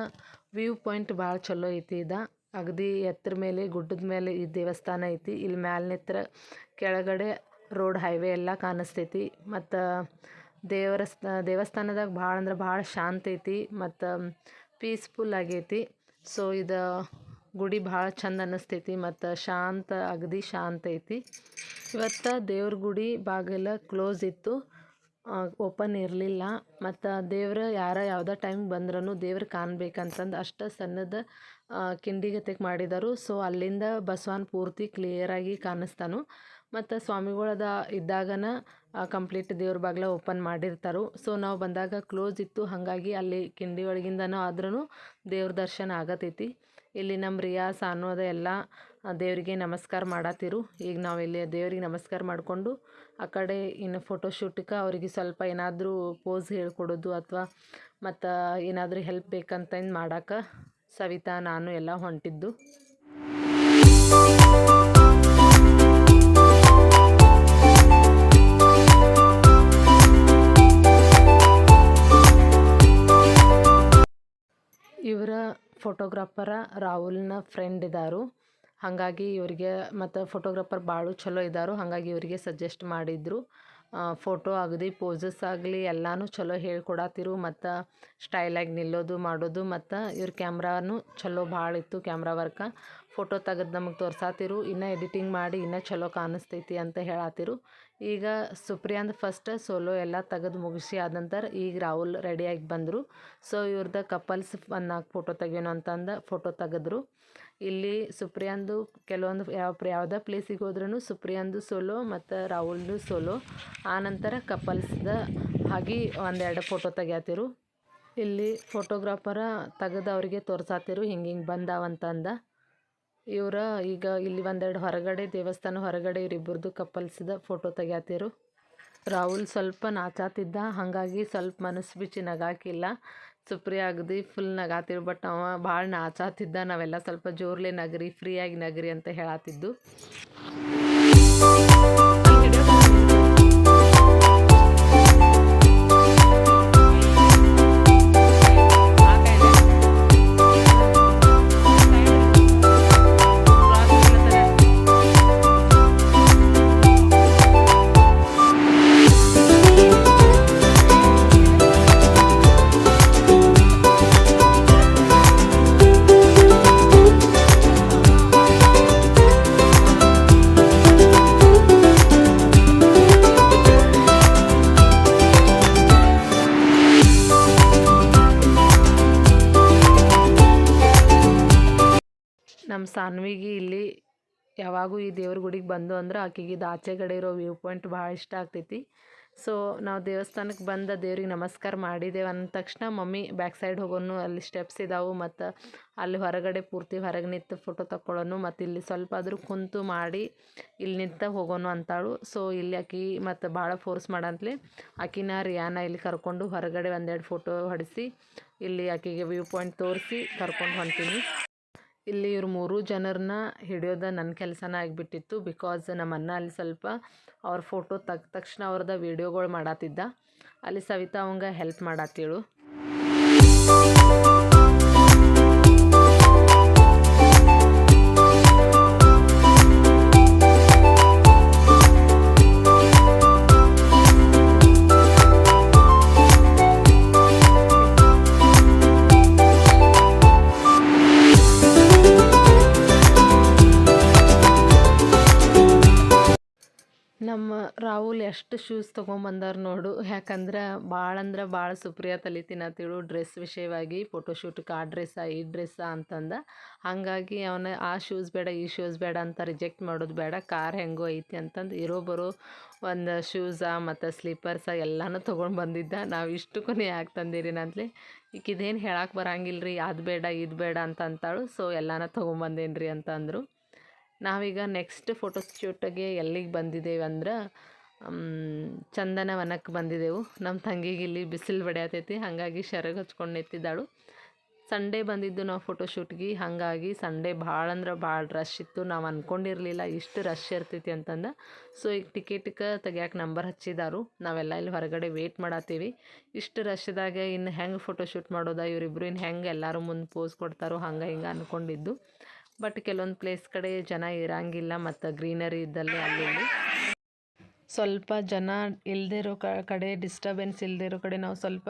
ವ್ಯೂ ಪಾಯಿಂಟ್ ಭಾಳ ಚಲೋ ಐತಿ ಇದು. ಅಗದಿ ಎತ್ತರ ಮೇಲೆ, ಗುಡ್ಡದ ಮೇಲೆ ಈ ದೇವಸ್ಥಾನ ಐತಿ. ಇಲ್ಲಿ ಮ್ಯಾಲೆ ನಿತ್ರ ಕೆಳಗಡೆ ರೋಡ್ ಹೈವೇ ಎಲ್ಲ ಕಾಣಿಸ್ತೈತಿ. ಮತ್ತು ದೇವರ ದೇವಸ್ಥಾನದಾಗ ಭಾಳ ಅಂದ್ರೆ ಭಾಳ ಶಾಂತ ಐತಿ ಮತ್ತು ಪೀಸ್ಫುಲ್ ಆಗೈತಿ. ಸೊ ಇದು ಗುಡಿ ಭಾಳ ಚಂದ ಅನ್ನಿಸ್ತೈತಿ ಮತ್ತು ಶಾಂತ, ಅಗದಿ ಶಾಂತ ಐತಿ. ಇವತ್ತು ದೇವ್ರ ಗುಡಿ ಬಾಗಿಲ ಕ್ಲೋಸ್ ಇತ್ತು. ಓಪನ್ ಇರಲಿಲ್ಲ. ಮತ್ತು ದೇವ್ರ ಯಾರ ಯಾವುದೇ ಟೈಮ್ ಬಂದ್ರೂ ದೇವ್ರು ಕಾಣಬೇಕಂತಂದು ಅಷ್ಟು ಸಣ್ಣದ ಕಿಂಡಿಗತೆಗೆ ಮಾಡಿದರು. ಸೊ ಅಲ್ಲಿಂದ ಬಸವನ್ ಪೂರ್ತಿ ಕ್ಲಿಯರಾಗಿ ಕಾಣಿಸ್ತಾನು. ಮತ್ತು ಸ್ವಾಮಿಗಳದ ಇದ್ದಾಗನ ಕಂಪ್ಲೀಟ್ ದೇವ್ರ ಬಾಗಿಲ ಓಪನ್ ಮಾಡಿರ್ತಾರೆ. ಸೊ ನಾವು ಬಂದಾಗ ಕ್ಲೋಸ್ ಇತ್ತು. ಹಾಗಾಗಿ ಅಲ್ಲಿ ಕಿಂಡಿ ಒಳಗಿಂದನೂ ಆದ್ರೂ ದೇವ್ರ ದರ್ಶನ ಆಗತೈತಿ. ಇಲ್ಲಿ ನಮ್ಮ ರಿಯಾಸ್ ಅನ್ನೋದ ಎಲ್ಲ ದೇವರಿಗೆ ನಮಸ್ಕಾರ ಮಾಡತ್ತಿರು ಈಗ ನಾವು ಇಲ್ಲಿ ದೇವರಿಗೆ ನಮಸ್ಕಾರ ಮಾಡಿಕೊಂಡು ಆ ಕಡೆ ಇನ್ನು ಫೋಟೋಶೂಟ್ಗೆ ಅವರಿಗೆ ಸ್ವಲ್ಪ ಏನಾದರೂ ಪೋಸ್ ಹೇಳ್ಕೊಡೋದು ಅಥವಾ ಮತ್ತು ಏನಾದರೂ ಹೆಲ್ಪ್ ಬೇಕಂತಂದು ಮಾಡಕ್ಕೆ ಸವಿತಾ, ನಾನು ಎಲ್ಲ ಹೊಂಟಿದ್ದು. ಫೋಟೋಗ್ರಾಫರ ರಾಹುಲ್ನ ಫ್ರೆಂಡ್ ಇದ್ದಾರು ಹಾಗಾಗಿ ಇವರಿಗೆ ಮತ್ತು ಫೋಟೋಗ್ರಾಫರ್ ಭಾಳ ಚಲೋ ಇದ್ದಾರು ಹಾಗಾಗಿ ಇವರಿಗೆ ಸಜೆಸ್ಟ್ ಮಾಡಿದರು. ಫೋಟೋ ಆಗದಿ ಪೋಸಸ್ ಆಗಲಿ, ಎಲ್ಲನೂ ಚಲೋ ಹೇಳ್ಕೊಡತ್ತಿರು ಮತ್ತು ಸ್ಟೈಲಾಗಿ ನಿಲ್ಲೋದು ಮಾಡೋದು. ಮತ್ತು ಇವ್ರ ಕ್ಯಾಮ್ರಾನು ಚಲೋ ಭಾಳ ಇತ್ತು ಕ್ಯಾಮ್ರಾ ವರ್ಕ ಫೋಟೋ ತೆಗೆದು ನಮಗೆ ತೋರ್ಸಾತಿರು. ಇನ್ನೂ ಎಡಿಟಿಂಗ್ ಮಾಡಿ ಇನ್ನೂ ಚಲೋ ಕಾಣಿಸ್ತೈತಿ ಅಂತ ಹೇಳಾತಿರು. ಈಗ ಸುಪ್ರಿಯಾಂದು ಫಸ್ಟ್ ಸೋಲೋ ಎಲ್ಲ ತೆಗೆದು ಮುಗಿಸಿ ಆದ ನಂತರ ಈಗ ರಾಹುಲ್ ರೆಡಿಯಾಗಿ ಬಂದರು. ಸೊ ಇವ್ರದ್ದು ಕಪಲ್ಸ್ ಒಂದು ನಾಲ್ಕು ಫೋಟೋ ತೆಗಿಯೋಣ ಅಂತಂದು ಫೋಟೋ ತೆಗೆದ್ರು. ಇಲ್ಲಿ ಸುಪ್ರಿಯಾಂದು ಕೆಲವೊಂದು ಯಾವ ಯಾವುದೇ ಪ್ಲೇಸಿಗೆ ಹೋದ್ರೂ ಸುಪ್ರಿಯಾಂದು ಸೋಲೋ ಮತ್ತು ರಾಹುಲ್ದು ಸೋಲೋ ಆನಂತರ ಕಪಲ್ಸ್ದ ಹಾಗೆ ಒಂದೆರಡು ಫೋಟೋ ತೆಗ್ಯಾತಿರು. ಇಲ್ಲಿ ಫೋಟೋಗ್ರಾಫರ ತೆಗೆದು ಅವರಿಗೆ ತೋರ್ಸಾತಿರು, ಹಿಂಗೆ ಹಿಂಗೆ ಬಂದಾವಂತಂದ ಇವರ ಈಗ ಇಲ್ಲಿ ಒಂದೆರಡು ಹೊರಗಡೆ ದೇವಸ್ಥಾನ ಹೊರಗಡೆ ಇವರಿಬ್ಬರದು ಕಪ್ಪಲ್ಸಿದ ಫೋಟೋ ತೆಗ್ಯಾತಿರು. ರಾಹುಲ್ ಸ್ವಲ್ಪ ನಾಚಾತಿದ್ದ, ಹಾಗಾಗಿ ಸ್ವಲ್ಪ ಮನಸ್ಸು ಬಿಚ್ಚಿ ನಗಾಕಿಲ್ಲ. ಸುಪ್ರಿ ಆಗದಿ ಫುಲ್ ನಗಾತಿರು ಬಟ್ ಅವ ಭಾಳ ನಾಚಾತಿದ್ದ. ನಾವೆಲ್ಲ ಸ್ವಲ್ಪ ಜೋರ್ಲೆ ನಗರಿ ಫ್ರೀಯಾಗಿ ನಗರಿ ಅಂತ ಹೇಳತ್ತಿದ್ದು ಯಾವಾಗೂ ಈ ದೇವ್ರ ಗುಡಿಗೆ ಬಂದು ಅಂದ್ರೆ ಆಕೆಗೆ ಇದು ಆಚೆ ಕಡೆ ಇರೋ ವ್ಯೂ ಪಾಯಿಂಟ್ ಭಾಳ ಇಷ್ಟ ಆಗ್ತೈತಿ. ಸೊ ನಾವು ದೇವಸ್ಥಾನಕ್ಕೆ ಬಂದ ದೇವ್ರಿಗೆ ನಮಸ್ಕಾರ ಮಾಡಿದ್ದೇವೆ ಅಂದ ತಕ್ಷಣ ಮಮ್ಮಿ ಬ್ಯಾಕ್ ಸೈಡ್ ಹೋಗೋನು, ಅಲ್ಲಿ ಸ್ಟೆಪ್ಸ್ ಇದಾವೆ ಮತ್ತು ಅಲ್ಲಿ ಹೊರಗಡೆ ಪೂರ್ತಿ ಹೊರಗೆ ನಿಂತು ಫೋಟೋ ತಕ್ಕೊಳ್ಳೋನು ಮತ್ತು ಇಲ್ಲಿ ಸ್ವಲ್ಪ ಆದರೂ ಕುಂತು ಮಾಡಿ ಇಲ್ಲಿ ನಿಂತ ಹೋಗೋನು ಅಂತಾಳು. ಸೊ ಇಲ್ಲಿ ಆಕಿ ಮತ್ತು ಭಾಳ ಫೋರ್ಸ್ ಮಾಡಂತಲೇ ಆಕಿನ ರಿಯಾನ ಇಲ್ಲಿ ಕರ್ಕೊಂಡು ಹೊರಗಡೆ ಒಂದೆರಡು ಫೋಟೋ ಹೊಡೆಸಿ ಇಲ್ಲಿ ಆಕೆಗೆ ವ್ಯೂ ಪಾಯಿಂಟ್ ತೋರಿಸಿ ಕರ್ಕೊಂಡು ಹೊಂಟೀನಿ. ಇಲ್ಲಿ ಇವ್ರು ಮೂರು ಜನರನ್ನ ಹಿಡಿಯೋದ ನನ್ನ ಕೆಲಸನ ಆಗಿಬಿಟ್ಟಿತ್ತು ಬಿಕಾಸ್ ನಮ್ಮ ಅಣ್ಣ ಅಲ್ಲಿ ಸ್ವಲ್ಪ ಅವ್ರ ಫೋಟೋ ತೆಗ್ದ ತಕ್ಷಣ ಅವ್ರದ್ದು ವೀಡಿಯೋಗಳು ಮಾಡತ್ತಿದ್ದ ಅಲ್ಲಿ ಸವಿತಾ ಅವಂಗ ಹೆಲ್ಪ್ ಮಾಡತ್ತೇಳು ಎಷ್ಟು ಶೂಸ್ ತೊಗೊಂಬಂದಾರ ನೋಡು. ಯಾಕಂದ್ರೆ ಭಾಳ ಅಂದ್ರೆ ಭಾಳ ಸುಪ್ರಿಯ ತಲೆ ತಿನ್ನತ್ತಿಳು ಡ್ರೆಸ್ ವಿಷಯವಾಗಿ ಫೋಟೋಶೂಟ್ಗೆ ಆ ಡ್ರೆಸ್ಸಾ ಈ ಡ್ರೆಸ್ಸಾ ಅಂತಂದ. ಹಾಗಾಗಿ ಅವನ ಆ ಶೂಸ್ ಬೇಡ, ಈ ಶೂಸ್ ಬೇಡ ಅಂತ ರಿಜೆಕ್ಟ್ ಮಾಡೋದು ಬೇಡ. ಕಾರ್ ಹೆಂಗೋ ಐತಿ ಅಂತಂದು ಇರೋ ಬರೋ ಒಂದು ಶೂಸಾ ಮತ್ತು ಸ್ಲೀಪರ್ಸ ಎಲ್ಲನೂ ತೊಗೊಂಡು ಬಂದಿದ್ದ. ನಾವು ಇಷ್ಟಕ್ಕೂ ಯಾಕೆ ತಂದಿರಿ ಅಂತಲೇ ಈಗ ಇದೇನು ಹೇಳಕ್ಕೆ ಬರಂಗಿಲ್ಲ ರೀ ಅದು ಬೇಡ, ಇದು ಬೇಡ ಅಂತ ಅಂತಾಳು. ಸೊ ಎಲ್ಲಾನ ತೊಗೊಂಬಂದೇನು ರೀ ಅಂತಂದರು. ನಾವೀಗ ನೆಕ್ಸ್ಟ್ ಫೋಟೋ ಶೂಟಿಗೆ ಎಲ್ಲಿಗೆ ಬಂದಿದ್ದೇವೆ ಅಂದ್ರೆ ಚಂದನವನಕ್ಕೆ ಬಂದಿದ್ದೆವು. ನಮ್ಮ ತಂಗಿಗೆ ಇಲ್ಲಿ ಬಿಸಿಲು ಬಡಿಯತೈತಿ, ಹಾಗಾಗಿ ಶರಗ್ ಹಚ್ಕೊಂಡು ನಿಂತಿದ್ದಾಳು. ಸಂಡೇ ಬಂದಿದ್ದು ನಾವು ಫೋಟೋಶೂಟ್ಗೆ ಹಾಗಾಗಿ ಸಂಡೇ ಭಾಳ ಅಂದ್ರೆ ಭಾಳ ರಶ್ ಇತ್ತು. ನಾವು ಅಂದ್ಕೊಂಡಿರಲಿಲ್ಲ ಇಷ್ಟು ರಶ್ ಇರ್ತೈತಿ ಅಂತಂದು. ಸೊ ಈಗ ಟಿಕೆಟ್ಗೆ ತೆಗಿಯೋಕೆ ನಂಬರ್ ಹಚ್ಚಿದಾರು. ನಾವೆಲ್ಲ ಇಲ್ಲಿ ಹೊರಗಡೆ ವೇಟ್ ಮಾಡತ್ತೀವಿ ಇಷ್ಟು ರಶ್ದಾಗ ಇನ್ನು ಹೆಂಗೆ ಫೋಟೋಶೂಟ್ ಮಾಡೋದಾ? ಇವರಿಬ್ರು ಇನ್ನು ಹೆಂಗೆ ಎಲ್ಲರೂ ಮುಂದೆ ಪೋಸ್ ಕೊಡ್ತಾರೋ, ಹಂಗೆ ಹಿಂಗೆ ಅಂದ್ಕೊಂಡಿದ್ದು ಬಟ್ ಕೆಲವೊಂದು ಪ್ಲೇಸ್ ಕಡೆ ಜನ ಇರಂಗಿಲ್ಲ, ಮತ್ತು ಗ್ರೀನರಿ ಇದ್ದಲ್ಲಿ ಅಲ್ಲಿ ಸ್ವಲ್ಪ ಜನ ಇಲ್ಲದೇ ಇರೋ ಕಡೆ ಡಿಸ್ಟರ್ಬೆನ್ಸ್ ಇಲ್ಲದೇ ಕಡೆ ನಾವು ಸ್ವಲ್ಪ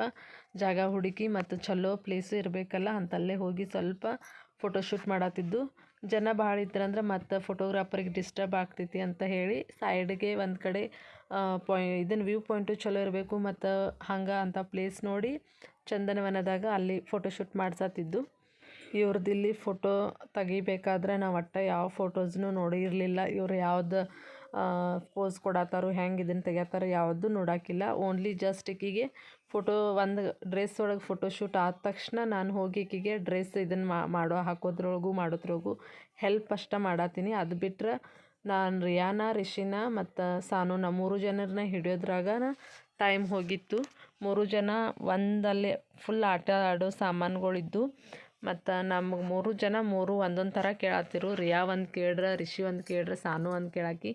ಜಾಗ ಹುಡುಕಿ ಮತ್ತು ಚಲೋ ಪ್ಲೇಸು ಇರಬೇಕಲ್ಲ ಅಂತಲ್ಲೇ ಹೋಗಿ ಸ್ವಲ್ಪ ಫೋಟೋಶೂಟ್ ಮಾಡತ್ತಿದ್ದು. ಜನ ಭಾಳ ಇದ್ರಂದ್ರೆ ಮತ್ತು ಫೋಟೋಗ್ರಾಫರಿಗೆ ಡಿಸ್ಟರ್ಬ್ ಆಗ್ತೈತಿ ಅಂತ ಹೇಳಿ ಸೈಡ್ಗೆ ಒಂದು ಕಡೆ ಪಾಯ್ ಇದನ್ನು ವ್ಯೂ ಪಾಯಿಂಟು ಚಲೋ ಇರಬೇಕು ಮತ್ತು ಹಂಗೆ ಅಂಥ ಪ್ಲೇಸ್ ನೋಡಿ ಚಂದನವನದಾಗ ಅಲ್ಲಿ ಫೋಟೋಶೂಟ್ ಮಾಡ್ಸತ್ತಿದ್ದು. ಇವ್ರದ್ದು ಇಲ್ಲಿ ಫೋಟೋ ತೆಗಿಬೇಕಾದ್ರೆ ನಾವು ಒಟ್ಟು ಯಾವ ಫೋಟೋಸ್ನೂ ನೋಡಿರಲಿಲ್ಲ. ಇವ್ರು ಯಾವ್ದು ಪೋಸ್ ಕೊಡತ್ತಾರೋ ಹೆಂಗೆ ಇದನ್ನು ತೆಗಿಯತ್ತಾರ ಯಾವುದು ನೋಡಾಕಿಲ್ಲ. ಓನ್ಲಿ ಜಸ್ಟ್ ಈಕಿಗೆ ಫೋಟೋ ಒಂದು ಡ್ರೆಸ್ ಒಳಗೆ ಫೋಟೋಶೂಟ್ ಆದ ತಕ್ಷಣ ನಾನು ಹೋಗಿ ಈಕಿಗೆ ಡ್ರೆಸ್ ಇದನ್ನು ಮಾಡೋ, ಹಾಕೋದ್ರೊಳಗೂ, ಮಾಡೋದ್ರೊಳಗೂ ಹೆಲ್ಪ್ ಅಷ್ಟೇ ಮಾಡತ್ತೀನಿ ಅದು ಬಿಟ್ಟರೆ ನಾನು ರಿಯಾನ, ರಿಷಿನಾ ಮತ್ತು ಸಾನು ನಮ್ಮ ಮೂರು ಜನರನ್ನ ಹಿಡಿಯೋದ್ರಾಗ ಟೈಮ್ ಹೋಗಿತ್ತು. ಮೂರು ಜನ ಒಂದಲ್ಲೇ ಫುಲ್ ಆಟ ಆಡೋ ಸಾಮಾನುಗಳಿದ್ದು. ಮತ್ತು ನಮ್ಗೆ ಮೂರು ಜನ ಮೂರು ಒಂದೊಂದು ಥರ ಕೇಳತ್ತಿರು ರಿಯಾ ಒಂದು ಕೇಳ್ರೆ, ರಿಷಿ ಒಂದು ಕೇಳ್ರೆ, ಸಾನು ಒಂದು ಕೇಳಾಕಿ.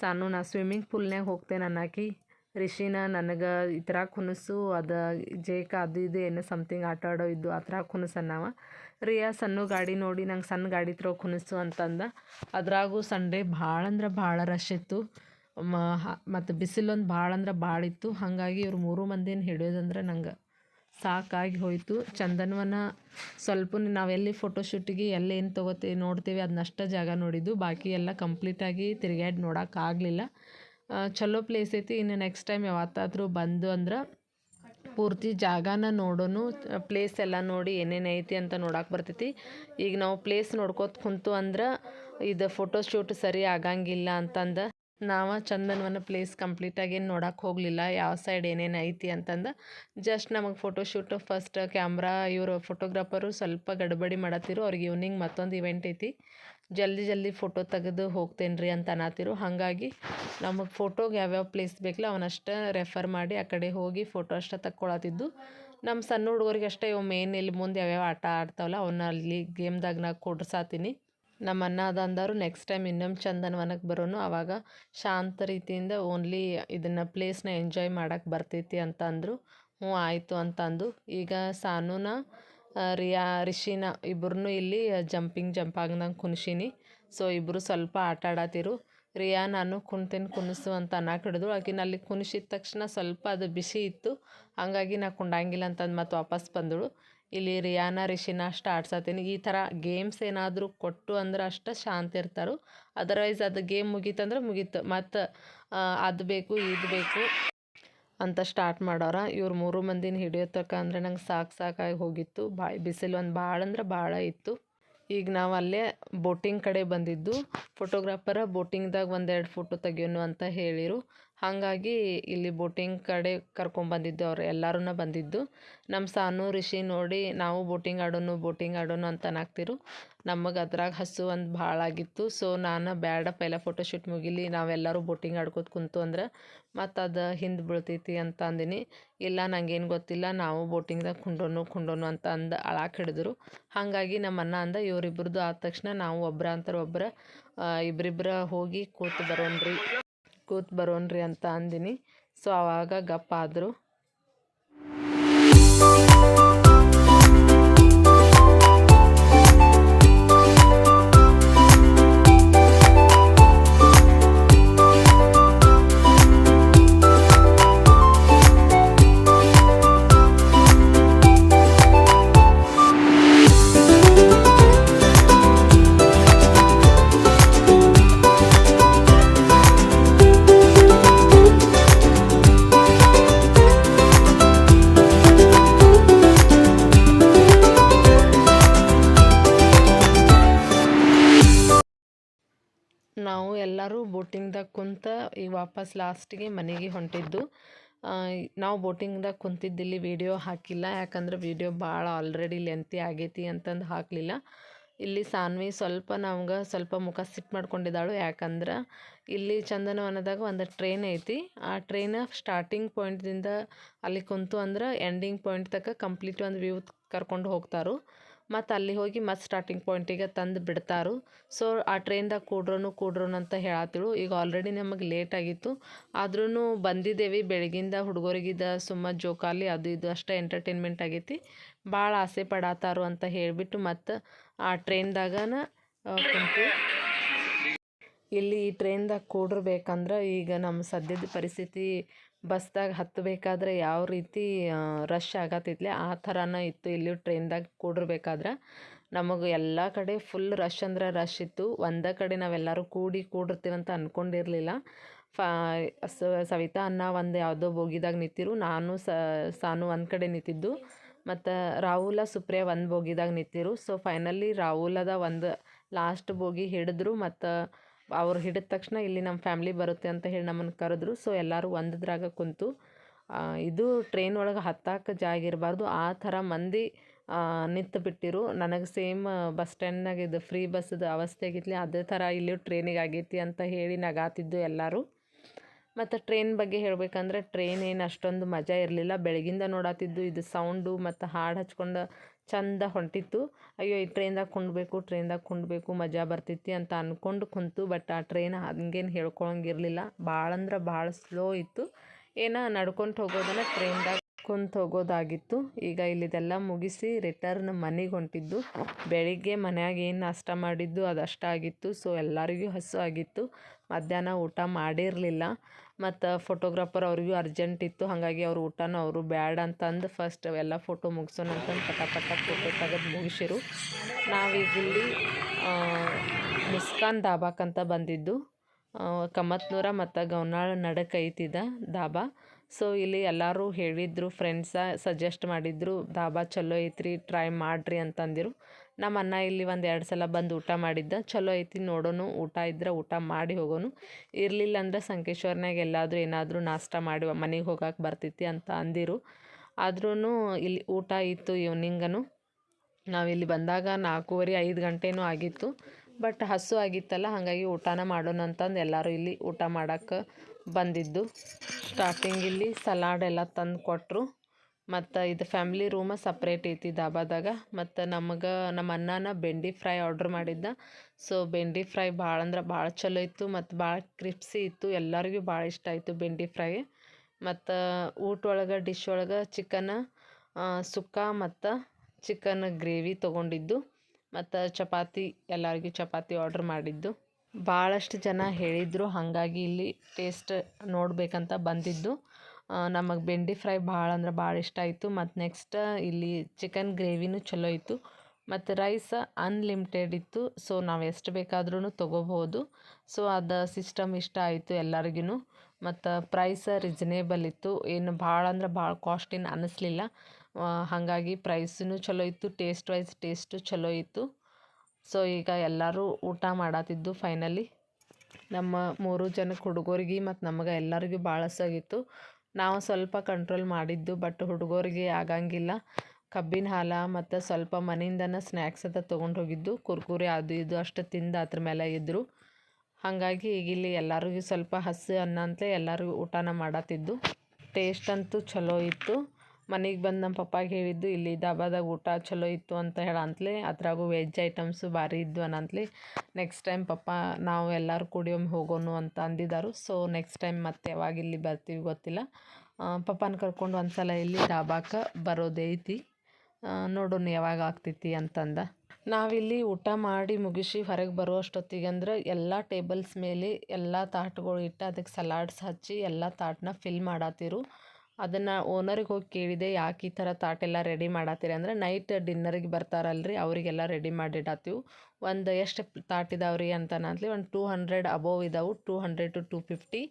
ಸಾನು, ನಾ ಸ್ವಿಮ್ಮಿಂಗ್ ಪೂಲ್ನ್ಯಾಗ ಹೋಗ್ತೇನೆ ಅನ್ನಾಕಿ. ರಿಷಿನ ನನಗೆ ಈ ಥರ ಕುನಸು ಅದು ಜೇಕ ಅದು ಇದು ಏನೋ ಸಮಥಿಂಗ್ ಆಟ ಆಡೋ ಇದ್ದು ಆ ಥರ ಕುನಸು ಅನ್ನವ. ರಿಯಾ ಸಣ್ಣ ಗಾಡಿ ನೋಡಿ ನಂಗೆ ಸಣ್ಣ ಗಾಡಿ ತ್ರೋ ಕುನಸು ಅಂತಂದ. ಅದ್ರಾಗೂ ಸಂಡೇ ಭಾಳ ಅಂದ್ರೆ ಭಾಳ ರಶ್ ಇತ್ತು. ಮ ಮತ್ತು ಬಿಸಿಲೊಂದು ಭಾಳ ಅಂದ್ರೆ ಭಾಳ ಇತ್ತು. ಹಾಗಾಗಿ ಇವ್ರು ಮೂರು ಮಂದಿನ ಹಿಡಿಯೋದಂದ್ರೆ ನಂಗೆ ಸಾಕಾಗಿ ಹೋಯಿತು. ಚಂದನವನ ಸ್ವಲ್ಪ ನಾವೆಲ್ಲಿ ಫೋಟೋಶೂಟಿಗೆ ಎಲ್ಲ ಏನು ತೊಗೋತೀವಿ ನೋಡ್ತೀವಿ ಅದನ್ನಷ್ಟೇ ಜಾಗ ನೋಡಿದ್ದು. ಬಾಕಿ ಎಲ್ಲ ಕಂಪ್ಲೀಟಾಗಿ ತಿರುಗಾಡಿ ನೋಡೋಕ್ಕಾಗಲಿಲ್ಲ ಚಲೋ ಪ್ಲೇಸ್ ಐತಿ. ಇನ್ನು ನೆಕ್ಸ್ಟ್ ಟೈಮ್ ಯಾವತ್ತಾದರೂ ಬಂದು ಅಂದ್ರೆ ಪೂರ್ತಿ ಜಾಗನ ನೋಡೋನು ಪ್ಲೇಸ್ ಎಲ್ಲ ನೋಡಿ ಏನೇನು ಐತಿ ಅಂತ ನೋಡಕ್ಕೆ ಬರ್ತೈತಿ. ಈಗ ನಾವು ಪ್ಲೇಸ್ ನೋಡ್ಕೋತ ಕುಂತು ಅಂದ್ರೆ ಇದು ಫೋಟೋಶೂಟ್ ಸರಿ ಆಗಂಗಿಲ್ಲ ಅಂತಂದು ನಾವು ಚಂದನವನ ಪ್ಲೇಸ್ ಕಂಪ್ಲೀಟಾಗಿ ಏನು ನೋಡೋಕೆ ಹೋಗಲಿಲ್ಲ. ಯಾವ ಸೈಡ್ ಏನೇನು ಐತಿ ಅಂತಂದು ಜಸ್ಟ್ ನಮಗೆ ಫೋಟೋಶೂಟ್ ಫಸ್ಟ್ ಕ್ಯಾಮ್ರಾ ಇವರು ಫೋಟೋಗ್ರಾಫರು ಸ್ವಲ್ಪ ಗಡಬಡಿ ಮಾಡತ್ತಿರು ಅವ್ರಿಗೆ ಈವ್ನಿಂಗ್ ಮತ್ತೊಂದು ಇವೆಂಟ್ ಐತಿ. ಜಲ್ದಿ ಜಲ್ದಿ ಫೋಟೋ ತೆಗೆದು ಹೋಗ್ತೇನೆ ರೀ ಅಂತ ಅನ್ನತ್ತಿರು ಹಾಗಾಗಿ ನಮಗೆ ಫೋಟೋಗೆ ಯಾವ್ಯಾವ ಪ್ಲೇಸ್ ಬೇಕಲ್ಲ ಅವನಷ್ಟೇ ರೆಫರ್ ಮಾಡಿ ಆ ಕಡೆ ಹೋಗಿ ಫೋಟೋ ಅಷ್ಟೇ ತಕ್ಕೊಳತ್ತಿದ್ದು ನಮ್ಮ ಸಣ್ಣ ಹುಡುಗರಿಗೆ ಅಷ್ಟೇ ಇವು ಮೇನ್ ಇಲ್ಲಿ ಮುಂದೆ ಯಾವ್ಯಾವ ಆಟ ಆಡ್ತಾವಲ್ಲ ಅವನ್ನ ಅಲ್ಲಿ ಗೇಮ್ದಾಗ ನಾ ಕೊಡ್ಸಾತೀನಿ. ನಮ್ಮ ಅಣ್ಣ ಅದ ಅಂದರು. ನೆಕ್ಸ್ಟ್ ಟೈಮ್ ಇನ್ನೊಮ್ಮೆ ಚಂದನವನಕ್ಕೆ ಬರೋನು. ಆವಾಗ ಶಾಂತ ರೀತಿಯಿಂದ ಓನ್ಲಿ ಇದನ್ನು ಪ್ಲೇಸ್ನ ಎಂಜಾಯ್ ಮಾಡೋಕ್ಕೆ ಬರ್ತೈತಿ ಅಂತಂದರು ಹ್ಞೂ, ಆಯಿತು ಅಂತಂದು. ಈಗ ಸಾನುನ ರಿಯಾ, ರಿಷಿನ ಇಬ್ಬರನ್ನೂ ಇಲ್ಲಿ ಜಂಪಿಂಗ್ ಜಂಪ್ ಆಗ್ದಂಗೆ ಕುಣಿಸೀನಿ ಸೊ ಇಬ್ಬರು ಸ್ವಲ್ಪ ಆಟ ಆಡತ್ತಿರು ರಿಯಾ, ನಾನು ಕುಣ್ತೇನೆ ಕುಣಿಸು ಅಂತ ಅನ್ನಕ್ಕೆ ಹಿಡಿದು ಆಕಿನ ಅಲ್ಲಿ ಕುಣಿಸಿದ ತಕ್ಷಣ ಸ್ವಲ್ಪ ಅದು ಬಿಸಿ ಇತ್ತು. ಹಾಗಾಗಿ ನಾ ಕುಂಡಂಗಿಲ್ಲ ಅಂತಂದು ಮತ್ತೆ ವಾಪಸ್ ಬಂದಳು. ಇಲ್ಲಿ ರಿಯಾನ, ರಿಷಿನ ಸ್ಟಾರ್ಟ್ಸತ್ತೀನಿ ಈ ಥರ ಗೇಮ್ಸ್ ಏನಾದರೂ ಕೊಟ್ಟು ಅಂದ್ರೆ ಅಷ್ಟು ಶಾಂತ ಇರ್ತಾರೆ. ಅದರ್ವೈಸ್ ಅದು ಗೇಮ್ ಮುಗೀತಂದ್ರೆ ಮುಗೀತು. ಮತ್ತು ಅದು ಬೇಕು, ಇದು ಬೇಕು ಅಂತ ಸ್ಟಾರ್ಟ್ ಮಾಡೋರ. ಇವ್ರು ಮೂರು ಮಂದಿನ ಹಿಡಿಯೋ ತಕ್ಕ ಅಂದರೆ ನಂಗೆ ಸಾಕು ಸಾಕಾಗಿ ಹೋಗಿತ್ತು. ಬಾಯ್, ಬಿಸಿಲು ಒಂದು ಭಾಳ ಅಂದ್ರೆ ಭಾಳ ಇತ್ತು. ಈಗ ನಾವು ಅಲ್ಲೇ ಬೋಟಿಂಗ್ ಕಡೆ ಬಂದಿದ್ದು. ಫೋಟೋಗ್ರಾಫರ ಬೋಟಿಂಗ್ದಾಗ ಒಂದೆರಡು ಫೋಟೋ ತೆಗಿಯೋನು ಅಂತ ಹೇಳಿರು. ಹಾಗಾಗಿ ಇಲ್ಲಿ ಬೋಟಿಂಗ್ ಕಡೆ ಕರ್ಕೊಂಬಂದಿದ್ದು ಅವ್ರು ಎಲ್ಲರೂ ಬಂದಿದ್ದು. ನಮ್ಮ ಸಾನು, ರಿಷಿ ನೋಡಿ ನಾವು ಬೋಟಿಂಗ್ ಆಡೋನು ಬೋಟಿಂಗ್ ಆಡೋನು ಅಂತ ಅನ್ನಾಕ್ತಿರು ನಮಗೆ ಅದ್ರಾಗ ಹಸು ಒಂದು ಭಾಳ ಆಗಿತ್ತು. ಸೊ ನಾನು ಬ್ಯಾಡ, ಪೈಲ ಫೋಟೋಶೂಟ್ ಮುಗಿಲಿ, ನಾವೆಲ್ಲರೂ ಬೋಟಿಂಗ್ ಆಡ್ಕೋತ ಕುಂತು ಅಂದ್ರೆ ಮತ್ತು ಅದು ಹಿಂದೆ ಬೀಳ್ತೈತಿ ಅಂತ ಅಂದಿನಿ. ಇಲ್ಲ, ನಂಗೇನು ಗೊತ್ತಿಲ್ಲ, ನಾವು ಬೋಟಿಂಗ್ದಾಗ ಕುಂಡೋನು ಕುಂಡೋನು ಅಂತ ಅಂದು ಅಳಾಕ್ ಹಿಡಿದ್ರು. ಹಾಗಾಗಿ ನಮ್ಮ ಅಣ್ಣ ಅಂದ ಇವರಿಬ್ರದ್ದು ಆದ ತಕ್ಷಣ ನಾವು ಒಬ್ರ ಅಂತಾರೆ ಒಬ್ರ ಇಬ್ಬರಿಬ್ಬರ ಹೋಗಿ ಕೂತು ಬರೋಣ್ರಿ ಕೂತು ಬರೋಣ್ರಿ ಅಂತ ಅಂದಿನಿ. ಸೊ ಆವಾಗ ಗಪ್ಪ ಆದರು ವಾಪಸ್ ಲಾಸ್ಟಿಗೆ ಮನೆಗೆ ಹೊಂಟಿದ್ದು. ನಾವು ಬೋಟಿಂಗ್ದಾಗ ಕುಂತಿದ್ದಿಲ್ಲಿ ವೀಡಿಯೋ ಹಾಕಿಲ್ಲ. ಯಾಕಂದ್ರೆ ವೀಡಿಯೋ ಭಾಳ ಆಲ್ರೆಡಿ ಲೆಂತಿ ಆಗೈತಿ ಅಂತಂದು ಹಾಕಲಿಲ್ಲ. ಇಲ್ಲಿ ಸಾನ್ವಿ ಸ್ವಲ್ಪ ನಮ್ಗೆ ಸ್ವಲ್ಪ ಮುಖ ಸಿಟ್ಟು ಮಾಡ್ಕೊಂಡಿದ್ದಾಳು. ಯಾಕಂದ್ರೆ ಇಲ್ಲಿ ಚಂದನವನದಾಗ ಒಂದು ಟ್ರೈನ್ ಐತಿ. ಆ ಟ್ರೈನ್ ಸ್ಟಾರ್ಟಿಂಗ್ ಪಾಯಿಂಟ್ದಿಂದ ಅಲ್ಲಿ ಕುಂತು ಅಂದ್ರೆ ಎಂಡಿಂಗ್ ಪಾಯಿಂಟ್ ತನಕ ಕಂಪ್ಲೀಟ್ ಒಂದು ವ್ಯೂ ಕರ್ಕೊಂಡು ಹೋಗ್ತಾರು. ಮತ್ತು ಅಲ್ಲಿ ಹೋಗಿ ಮತ್ತು ಸ್ಟಾರ್ಟಿಂಗ್ ಪಾಯಿಂಟಿಗೆ ತಂದು ಬಿಡ್ತಾರು. ಸೊ ಆ ಟ್ರೈನ್ದಾಗ ಕೂಡ್ರೋನು ಕೂಡ್ರೋನು ಅಂತ ಹೇಳತ್ತಿಳು ಈಗ ಆಲ್ರೆಡಿ ನಮಗೆ ಲೇಟ್ ಆಗಿತ್ತು. ಆದ್ರೂ ಬಂದಿದ್ದೇವೆ ಬೆಳಗಿಂದ ಹುಡುಗರಿಗಿದ ಸುಮ್ಮ ಜೋಕಾಲಿ ಅದು ಇದು ಅಷ್ಟೇ ಎಂಟರ್ಟೈನ್ಮೆಂಟ್ ಆಗೈತಿ. ಭಾಳ ಆಸೆ ಪಡಾತಾರು ಅಂತ ಹೇಳಿಬಿಟ್ಟು ಮತ್ತು ಆ ಟ್ರೈನ್ದಾಗನ ಕುಂತು. ಇಲ್ಲಿ ಈ ಟ್ರೈನ್ದಾಗ ಕೂಡಿರ್ಬೇಕಂದ್ರೆ ಈಗ ನಮ್ಮ ಸದ್ಯದ ಪರಿಸ್ಥಿತಿ ಬಸ್ದಾಗ ಹತ್ತಬೇಕಾದ್ರೆ ಯಾವ ರೀತಿ ರಶ್ ಆಗತ್ತಿತ್ಲೆ ಆ ಥರನೇ ಇತ್ತು ಇಲ್ಲಿ ಟ್ರೈನ್ದಾಗ ಕೂಡಿರ್ಬೇಕಾದ್ರೆ. ನಮಗೆ ಎಲ್ಲ ಕಡೆ ಫುಲ್ ರಶ್ ಅಂದ್ರೆ ರಶ್ ಇತ್ತು. ಒಂದೇ ಕಡೆ ನಾವೆಲ್ಲರೂ ಕೂಡಿ ಕೂಡಿರ್ತೀವಂತ ಅಂದ್ಕೊಂಡಿರಲಿಲ್ಲ ಫಾ ಸವಿತಾ ಅನ್ನ ಒಂದು ಯಾವುದೋ ಬೋಗಿದಾಗ ನಿಂತಿರು. ನಾನು ಸಾನು ಒಂದು ಕಡೆ ನಿಂತಿದ್ದು. ಮತ್ತು ರಾಹುಲ, ಸುಪ್ರಿಯಾ ಒಂದು ಬೋಗಿದಾಗ ನಿಂತಿರು. ಸೊ ಫೈನಲಿ ರಾಹುಲದ ಒಂದು ಲಾಸ್ಟ್ ಬೋಗಿ ಹಿಡಿದ್ರು. ಮತ್ತು ಅವ್ರು ಹಿಡಿದ ತಕ್ಷಣ ಇಲ್ಲಿ ನಮ್ಮ ಫ್ಯಾಮ್ಲಿ ಬರುತ್ತೆ ಅಂತ ಹೇಳಿ ನಮ್ಮನ್ನು ಕರೆದ್ರು. ಸೊ ಎಲ್ಲರೂ ಒಂದದ್ರಾಗ ಕುಂತು ಇದು ಟ್ರೈನ್ ಒಳಗೆ ಹತ್ತಾಕ ಜಾಗ ಇರಬಾರ್ದು. ಆ ಥರ ಮಂದಿ ನಿಂತು ಬಿಟ್ಟಿರು. ನನಗೆ ಸೇಮ್ ಬಸ್ ಸ್ಟ್ಯಾಂಡ್ನಾಗ ಇದು ಫ್ರೀ ಬಸ್ದು ಅವಸ್ಥೆ ಆಗಿತ್ತು ಅದೇ ಥರ ಇಲ್ಲಿ ಟ್ರೈನಿಗೆ ಆಗೈತಿ ಅಂತ ಹೇಳಿ ನಗಾತಿದ್ದು ಎಲ್ಲರೂ. ಮತ್ತು ಟ್ರೈನ್ ಬಗ್ಗೆ ಹೇಳಬೇಕಂದ್ರೆ ಟ್ರೈನ್ ಏನು ಅಷ್ಟೊಂದು ಮಜಾ ಇರಲಿಲ್ಲ. ಬೆಳಗಿಂದ ನೋಡಾತಿದ್ದು ಇದು ಸೌಂಡು ಮತ್ತು ಹಾಡು ಹಚ್ಕೊಂಡು ಚಂದ ಹೊಂಟಿತ್ತು. ಅಯ್ಯೋ, ಈ ಟ್ರೈನ್ದಾಗ ಕುಂಡ್ಬೇಕು ಟ್ರೈನ್ದಾಗ ಕುಂಡ್ಬೇಕು ಮಜಾ ಬರ್ತೈತಿ ಅಂತ ಅಂದ್ಕೊಂಡು ಕುಂತು ಬಟ್ ಆ ಟ್ರೈನ್ ಹಂಗೇನು ಹೇಳ್ಕೊಳಂಗಿರಲಿಲ್ಲ. ಭಾಳ ಅಂದ್ರೆ ಭಾಳ ಸ್ಲೋ ಇತ್ತು. ಏನೋ ನಡ್ಕೊಂಡು ಹೋಗೋದನ್ನ ಟ್ರೈನ್ದಾಗ ಕುಂತು ಹೋಗೋದಾಗಿತ್ತು ಈಗ ಇಲ್ಲಿದೆಲ್ಲ ಮುಗಿಸಿ ರಿಟರ್ನ್ ಮನೆಗೆ ಹೊಂಟಿದ್ದು. ಬೆಳಿಗ್ಗೆ ಮನೆಯಾಗ ಏನು ನಾಷ್ಟ ಮಾಡಿದ್ದು ಅದಷ್ಟ ಆಗಿತ್ತು ಸೊ ಎಲ್ಲರಿಗೂ ಹಸು ಆಗಿತ್ತು. ಮಧ್ಯಾಹ್ನ ಊಟ ಮಾಡಿರಲಿಲ್ಲ. ಮತ್ತು ಫೋಟೋಗ್ರಾಫರ್ ಅವ್ರಿಗೂ ಅರ್ಜೆಂಟ್ ಇತ್ತು. ಹಾಗಾಗಿ ಅವ್ರ ಊಟನ ಅವರು ಬ್ಯಾಡ ಅಂತಂದು ಫಸ್ಟ್ ಎಲ್ಲ ಫೋಟೋ ಮುಗಿಸೋಣ ಅಂತಂದು ಪಟ ಪಟ ಫೋಟೋ ತೆಗೆದು ಮುಗಿಸಿರು. ನಾವೀಗ ಇಲ್ಲಿ ಮುಸ್ಕಾನ್ ದಾಬಾಕಂತ ಬಂದಿದ್ದು. ಕಮತ್ನೂರ ಮತ್ತು ಗೌನಾಳ ನಡಕ್ಕೆ ಐತಿದ ದಾಬಾ ಸೊ ಇಲ್ಲಿ ಎಲ್ಲರೂ ಹೇಳಿದ್ರು ಫ್ರೆಂಡ್ಸ ಸಜೆಸ್ಟ್ ಮಾಡಿದ್ರು, ಧಾಬಾ ಚಲೋ ಐತ್ರಿ ಟ್ರೈ ಮಾಡಿರಿ ಅಂತಂದಿರು. ನಮ್ಮ ಅನ್ನ ಇಲ್ಲಿ ಒಂದು ಎರಡು ಸಲ ಬಂದು ಊಟ ಮಾಡಿದ್ದ. ಚಲೋ ಐತಿ, ನೋಡೋನು, ಊಟ ಇದ್ರೆ ಊಟ ಮಾಡಿ ಹೋಗೋನು. ಇರಲಿಲ್ಲ ಅಂದ್ರೆ ಸಂಕೇಶ್ವರ್ನಾಗ ಎಲ್ಲಾದರೂ ಏನಾದರೂ ನಾಷ್ಟ ಮಾಡಿ ಮನೆಗೆ ಹೋಗಕ್ಕೆ ಬರ್ತೈತಿ ಅಂತ ಅಂದಿರು. ಆದ್ರೂ ಇಲ್ಲಿ ಊಟ ಇತ್ತು ಈವ್ನಿಂಗನು ನಾವಿಲ್ಲಿ ಬಂದಾಗ ನಾಲ್ಕೂವರೆ, ಐದು ಗಂಟೆನೂ ಆಗಿತ್ತು. ಬಟ್ ಹಸು ಆಗಿತ್ತಲ್ಲ, ಹಾಗಾಗಿ ಊಟನ ಮಾಡೋಣ ಅಂತಂದು ಎಲ್ಲರೂ ಇಲ್ಲಿ ಊಟ ಮಾಡಕ್ಕೆ ಬಂದಿದ್ದು. ಸ್ಟಾರ್ಟಿಂಗ್ ಇಲ್ಲಿ ಸಲಾಡ್ ಎಲ್ಲ ತಂದು ಕೊಟ್ಟರು ಮತ್ತು ಇದು ಫ್ಯಾಮ್ಲಿ ರೂಮ ಸಪ್ರೇಟ್ ಐತಿ ದಾಬಾದಾಗ ಮತ್ತು ನಮಗೆ ನಮ್ಮ ಅಣ್ಣನ ಬೆಂಡಿ ಫ್ರೈ ಆರ್ಡ್ರ್ ಮಾಡಿದ್ದ. ಸೊ ಬೆಂಡಿ ಫ್ರೈ ಭಾಳ ಅಂದ್ರೆ ಭಾಳ ಚಲೋ ಇತ್ತು ಮತ್ತು ಭಾಳ ಕ್ರಿಪ್ಸಿ ಇತ್ತು. ಎಲ್ಲರಿಗೂ ಭಾಳ ಇಷ್ಟ ಆಯಿತು ಬೆಂಡಿ ಫ್ರೈ ಮತ್ತು ಊಟ ಒಳಗೆ ಡಿಶ್ ಒಳಗೆ ಚಿಕನ್ ಸುಕ್ಕ ಮತ್ತು ಚಿಕನ್ ಗ್ರೇವಿ ತೊಗೊಂಡಿದ್ದು. ಮತ್ತು ಚಪಾತಿ, ಎಲ್ಲರಿಗೂ ಚಪಾತಿ ಆರ್ಡ್ರ್ ಮಾಡಿದ್ದು. ಭಾಳಷ್ಟು ಜನ ಹೇಳಿದರು, ಹಾಗಾಗಿ ಇಲ್ಲಿ ಟೇಸ್ಟ್ ನೋಡಬೇಕಂತ ಬಂದಿದ್ದು. ನಮಗೆ ಬೆಂಡಿ ಫ್ರೈ ಭಾಳ ಅಂದ್ರೆ ಭಾಳ ಇಷ್ಟ ಆಯಿತು. ಮತ್ತು ನೆಕ್ಸ್ಟ್ ಇಲ್ಲಿ ಚಿಕನ್ ಗ್ರೇವಿನೂ ಚಲೋ ಇತ್ತು. ಮತ್ತು ರೈಸ್ ಅನ್ಲಿಮಿಟೆಡ್ ಇತ್ತು. ಸೊ ನಾವು ಎಷ್ಟು ಬೇಕಾದ್ರೂ ತೊಗೋಬೋದು ಸೊ ಅದು ಸಿಸ್ಟಮ್ ಇಷ್ಟ ಆಯಿತು ಎಲ್ಲರಿಗೂ ಮತ್ತು ಪ್ರೈಸ ರಿಜನೇಬಲ್ ಇತ್ತು. ಏನು ಭಾಳ ಅಂದ್ರೆ ಭಾಳ ಕಾಸ್ಟಿನ ಅನ್ನಿಸ್ಲಿಲ್ಲ ಹಾಗಾಗಿ ಪ್ರೈಸೂ ಚಲೋ ಇತ್ತು. ಟೇಸ್ಟ್ ವೈಸ್ ಟೇಸ್ಟು ಚಲೋ ಇತ್ತು. ಸೊ, ಈಗ ಎಲ್ಲರೂ ಊಟ ಮಾಡತ್ತಿದ್ದು ಫೈನಲಿ ನಮ್ಮ ಮೂರು ಜನಕ್ಕೆ ಹುಡುಗರಿಗೆ ಮತ್ತು ನಮಗೆ ಎಲ್ಲರಿಗೂ ಭಾಳ ಹಸಾಗಿತ್ತು ನಾವು ಸ್ವಲ್ಪ ಕಂಟ್ರೋಲ್ ಮಾಡಿದ್ದು ಬಟ್ ಹುಡುಗರಿಗೆ ಆಗಂಗಿಲ್ಲ. ಕಬ್ಬಿನ ಹಾಲ ಮತ್ತು ಸ್ವಲ್ಪ ಮನೆಯಿಂದನೇ ಸ್ನ್ಯಾಕ್ಸ್ ಅಂತ ತೊಗೊಂಡು ಹೋಗಿದ್ದು. ಕುರ್ಕುರಿ ಅದು ಇದು ಅಷ್ಟು ತಿಂದು ಅದ್ರ ಮೇಲೆ ಇದ್ದರು ಹಾಗಾಗಿ ಈಗ ಇಲ್ಲಿ ಎಲ್ಲರಿಗೂ ಸ್ವಲ್ಪ ಹಸಿ ಅನ್ನ ಅಂತಲೇ ಎಲ್ಲರಿಗೂ ಊಟನ ಮಾಡತ್ತಿದ್ದು ಟೇಸ್ಟ್ ಅಂತೂ ಚಲೋ ಇತ್ತು. ಮನೆಗೆ ಬಂದು ನಮ್ಮ ಪಪ್ಪಾಗೆ ಹೇಳಿದ್ದು, ಇಲ್ಲಿ ಡಾಬಾದಾಗ ಊಟ ಚಲೋ ಇತ್ತು ಅಂತ ಹೇಳಂತಲೇ ಅದ್ರಾಗೂ ವೆಜ್ ಐಟಮ್ಸು ಭಾರಿ ಇದ್ದು ಅನ್ನಂತಲೇ ನೆಕ್ಸ್ಟ್ ಟೈಮ್ ಪಪ್ಪ, ನಾವು ಎಲ್ಲರೂ ಕೂಡಿ ಒಮ್ಮೆ ಹೋಗೋನು ಅಂತ ಅಂದಿದ್ದಾರು ಸೊ, ನೆಕ್ಸ್ಟ್ ಟೈಮ್ ಮತ್ತೆ ಯಾವಾಗ ಇಲ್ಲಿ ಬರ್ತೀವಿ ಗೊತ್ತಿಲ್ಲ. ಪಪ್ಪನ ಕರ್ಕೊಂಡು ಒಂದು ಸಲ ಇಲ್ಲಿ ಡಾಬಾಕ ಬರೋದೇ ಐತಿ. ನೋಡೋಣ ಯಾವಾಗ ಆಗ್ತೈತಿ ಅಂತಂದ. ನಾವಿಲ್ಲಿ ಊಟ ಮಾಡಿ ಮುಗಿಸಿ ಹೊರಗೆ ಬರೋ ಅಷ್ಟೊತ್ತಿಗೆ ಅಂದ್ರೆ ಎಲ್ಲ ಟೇಬಲ್ಸ್ ಮೇಲೆ ಎಲ್ಲ ತಾಟ್ಗಳು ಇಟ್ಟು ಅದಕ್ಕೆ ಸಲಾಡ್ಸ್ ಹಚ್ಚಿ ಎಲ್ಲ ತಾಟನ್ನ ಫಿಲ್ ಮಾಡತ್ತಿರು ಅದನ್ನು ಓನರಿಗೆ ಹೋಗಿ ಕೇಳಿದೆ, ಯಾಕೆ ಈ ಥರ ತಾಟೆಲ್ಲ ರೆಡಿ ಮಾಡತ್ತೀರಿ ಅಂದರೆ ನೈಟ್ ಡಿನ್ನರಿಗೆ ಬರ್ತಾರಲ್ರಿ, ಅವರಿಗೆಲ್ಲ ರೆಡಿ ಮಾಡಿಡತ್ತೀವಿ ಒಂದು ಎಷ್ಟು ತಾಟ್ ಇದಾವ್ರಿ ಅಂತ ಅಂತಲಿ ಒಂದು ಟೂ ಹಂಡ್ರೆಡ್ ಅಬೋವ್ ಇದಾವೆ two hundred to two fifty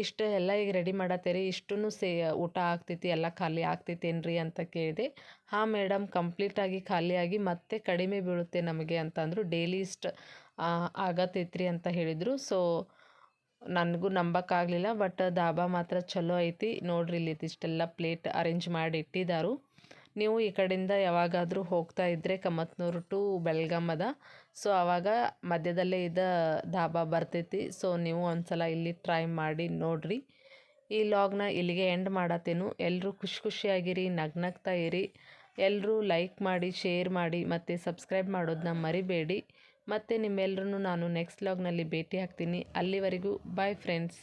ಇಷ್ಟು ಎಲ್ಲ ಈಗ ರೆಡಿ ಮಾಡತ್ತೀರಿ ಇಷ್ಟೂ ಸೇ, ಊಟ ಆಗ್ತೈತಿ, ಎಲ್ಲ ಖಾಲಿ ಆಗ್ತೈತೇನ್ರಿ ಅಂತ ಕೇಳಿದೆ. ಹಾಂ ಮೇಡಮ್ ಕಂಪ್ಲೀಟಾಗಿ ಖಾಲಿಯಾಗಿ ಮತ್ತೆ ಕಡಿಮೆ ಬೀಳುತ್ತೆ ನಮಗೆ ಅಂತಂದರು ಡೈಲಿ ಇಷ್ಟು ಆಗತೈತ್ರಿ ಅಂತ ಹೇಳಿದರು. ಸೊ ನನಗೂ ನಂಬಕ್ಕಾಗಲಿಲ್ಲ ಬಟ್ ದಾಬಾ ಮಾತ್ರ ಚಲೋ ಐತಿ. ನೋಡ್ರಿ ಇಲ್ಲಿ ಇದಿಷ್ಟೆಲ್ಲ ಪ್ಲೇಟ್ ಅರೇಂಜ್ ಮಾಡಿ ಇಟ್ಟಿದ್ದಾರು ನೀವು ಈ ಕಡೆಯಿಂದ ಯಾವಾಗಾದರೂ ಹೋಗ್ತಾ ಇದ್ದರೆ ಕಮತ್ನೂರು ಟು ಬೆಳಗಾಂ ಅದ. ಸೊ ಆವಾಗ ಮಧ್ಯದಲ್ಲೇ ಇದ್ದ ಧಾಬಾ ಬರ್ತೈತಿ. ಸೊ ನೀವು ಒಂದ್ಸಲ ಇಲ್ಲಿ ಟ್ರೈ ಮಾಡಿ ನೋಡ್ರಿ. ಈ ಲಾಗ್ನ ಇಲ್ಲಿಗೆ ಎಂಡ್ ಮಾಡತ್ತೇನು. ಎಲ್ಲರೂ ಖುಷಿ ಖುಷಿಯಾಗಿರಿ, ನಗ್ನಗ್ತಾ ಇರಿ. ಎಲ್ಲರೂ ಲೈಕ್ ಮಾಡಿ ಶೇರ್ ಮಾಡಿ, ಮತ್ತು ಸಬ್ಸ್ಕ್ರೈಬ್ ಮಾಡೋದನ್ನ ಮರಿಬೇಡಿ. ಮತ್ತು ನಿಮ್ಮೆಲ್ಲರೂ ನಾನು ನೆಕ್ಸ್ಟ್ ಲಾಗ್ನಲ್ಲಿ ಭೇಟಿ ಆಗ್ತೀನಿ. ಅಲ್ಲಿವರೆಗೂ ಬಾಯ್ ಫ್ರೆಂಡ್ಸ್